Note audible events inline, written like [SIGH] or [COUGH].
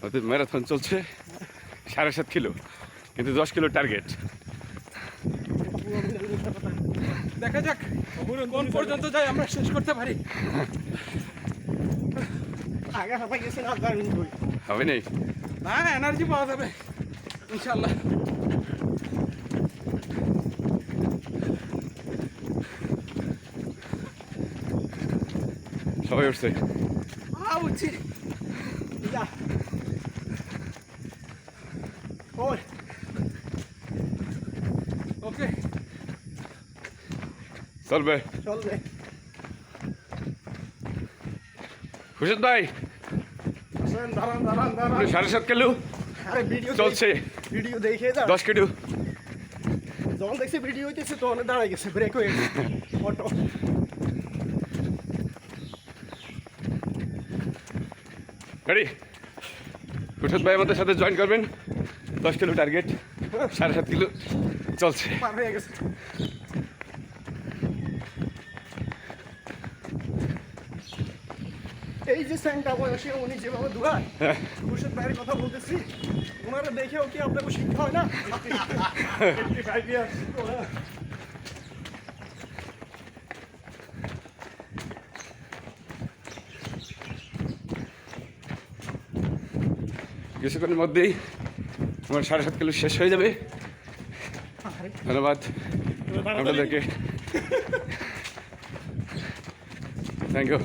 আমাদের ম্যারাথন চলছে সাড়ে সাত কিলো কিন্তু দশ কিলো টার্গেট দেখা যাক কোন পর্যন্ত যাই আমরা শেষ করতে পারি। আগে হাঁপাই গেছে না হবে নেই? না এনার্জি পাওয়া যাবে ইনশাল্লাহ। সবাই উঠছে ওই ওকে চলবে চলবে খুশিদ ভাই দাঁড়ান দাঁড়ান দাঁড়ান সাড়ে সাত কিলো আরে ভিডিও চলছে ভিডিও দেখে যা দশ কিলো যখন দেখছি ভিডিও হইতেছে তখন দাঁড়াই গেছে ব্রেক হয়ে গেছে অটো রেডি খুশিদ ভাই আমাদের সাথে জয়েন করবেন। দশ কিলো টার্গেট সাড়ে সাত কিলো। চলছে। হয়ে এই যে স্যাংটা বয়সে উনি যেভাবে দৌড়ায় হ্যাঁ। খুরশেদ ভাইয়ের কথা বলতেছি ওনারা দেখেও কি আপনাকে শিক্ষা হয় না? [LAUGHS] কিছুক্ষণের মধ্যেই আমার সাড়ে সাত কিলো শেষ হয়ে যাবে। ধন্যবাদ। আপনাদেরকে। Thank you